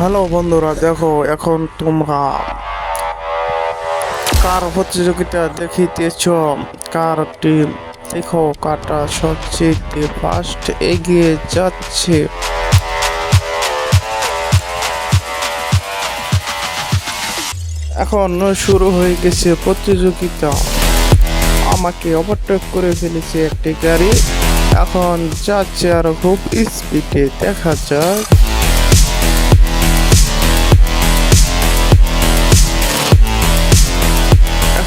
Hello বন্ধুরা, দেখো এখন তোমরা কার প্রতিযোগিতা দেখিতেছ? কার টিম দেখো কাটা সবচেয়ে ফার্স্ট এগিয়ে যাচ্ছে। এখন শুরু হয়ে গেছে প্রতিযোগিতা। আমাকে ওভারটেক করে ফেলেছে একটি গাড়ি। এখন যাচ্ছে আর খুব স্পিডে দেখা যাক।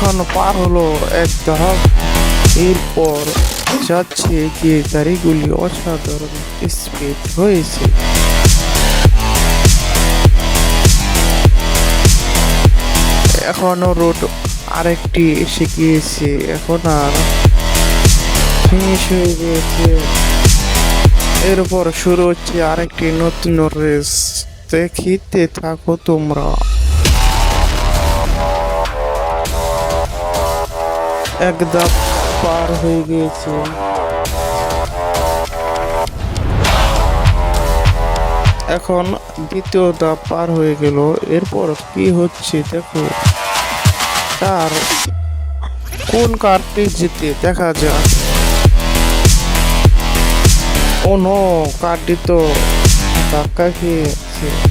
এখন পার হলো এক ধাপ এরপর যাচ্ছে এগিয়ে গাড়িগুলি অসাধারণ স্পিড হয়েছে। এখনও রোড আরেকটি এসে গিয়েছে। এখন আর ফিনিশ হয়ে গিয়েছে। এরপর শুরু হচ্ছে আরেকটি নতুন রেস দেখিতে থাকো তোমরা। এক পার হয়ে গিয়েছে। এখন দ্বিতীয় ধাপ পার হয়ে গেল। এরপর কি হচ্ছে দেখো। তার কোন কার্ডটি জিতে দেখা যাক। ও নো, কারটি তো ধাক্কা খেয়েছে।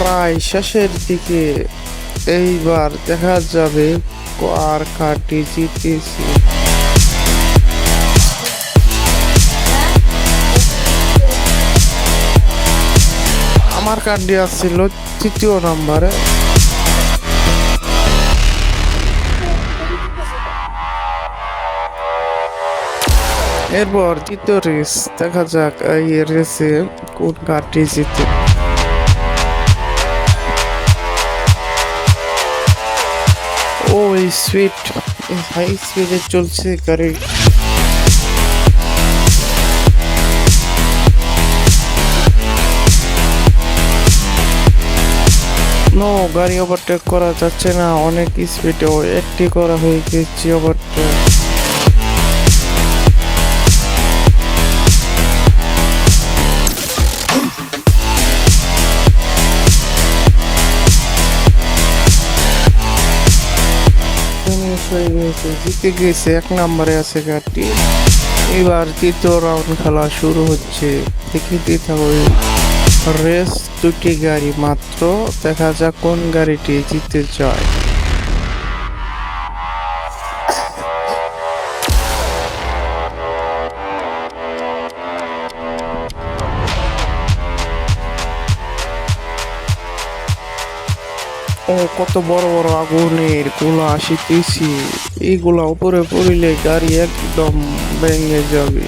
প্রায় শেষের দিকে এইবার দেখা যাবে কার কারটি জিতেছে। আমার কার্ডটি আসছিল তৃতীয় নম্বরে। এরপর তৃতীয় রেস দেখা যাক এই রেসে কোন কার্ডটি জিতে। ও স্পিড হাই স্পিডে চলছে গাড়ি। নো গাড়ি ওভারটেক করা যাচ্ছে না, অনেক স্পিডে একটি করা হয়ে গেছে ওভারটেক হয়ে গেছে জিতে গেছে, এক নম্বরে আছে গাড়িটি। এবার তৃতীয় রাউন্ড খেলা শুরু হচ্ছে। দেখিতে হবে, রেস দুটি গাড়ি মাত্র। দেখা যাক কোন গাড়িটি জিতে যায় কত বড় বড় আগুনের গোলা আসিতেছি। এইগুলা উপরে পড়িলে গাড়ি একদম ভেঙে যাবে।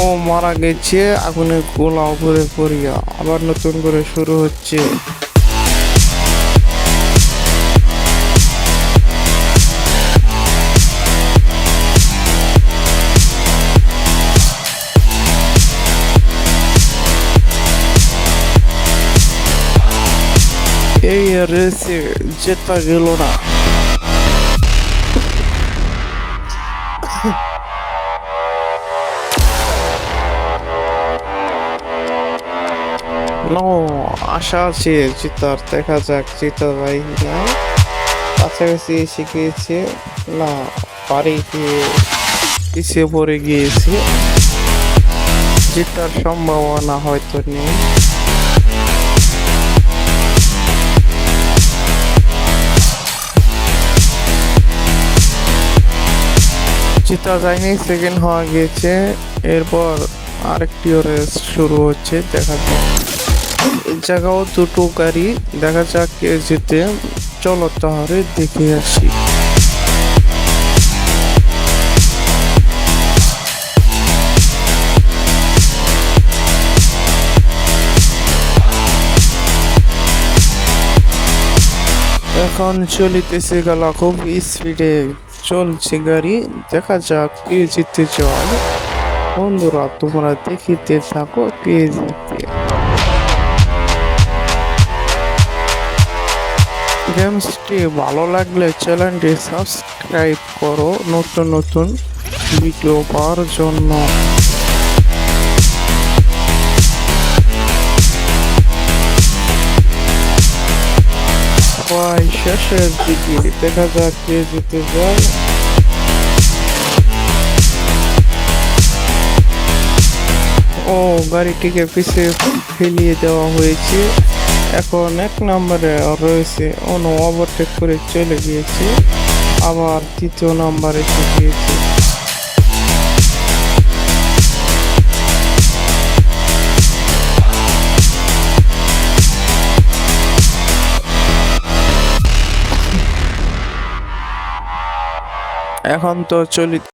ও, মারা গেছে, আগুনের গোলা উপরে পড়িয়া। আবার নতুন করে শুরু হচ্ছে। রেসে জেতা গেল না আশা আছে চিতার দেখা যাক চিতা ভাই না। কাছাকাছি এসে গিয়েছে। না, বাড়ি গিয়ে পিছিয়ে পড়ে গিয়েছে। জেতার সম্ভাবনা হয়তো নেই। চিতা যায়নি সেকেন্ড হওয়া গিয়েছে। এরপর আরেকটি রেস শুরু হচ্ছে, দেখা যাক। জায়গাও দুটো গাড়ি, দেখা যাক কে জিতে। চলো তাহলে দেখে আসি। এখন চলিতেছে গেল খুব স্পিডে চলছে গাড়ি, দেখা যাক কে জিতে চায় বন্ধুরা, তোমরা দেখিতে থাকো, কে জিতে গেমসটি ভালো লাগলে চ্যানেলটি সাবস্ক্রাইব করো, নতুন নতুন ভিডিও পাওয়ার জন্য। প্রায় শেষের দিকে। দেখা যাক কে জিতে যায়। ও, গাড়িটিকে পিছিয়ে ফেলিয়ে দেওয়া হয়েছে। এখন এক নম্বরে রয়েছে। অন্য ওভারটেক করে চলে গিয়েছে। আবার তৃতীয় নাম্বারে এসে গিয়েছে। এখন তো চলি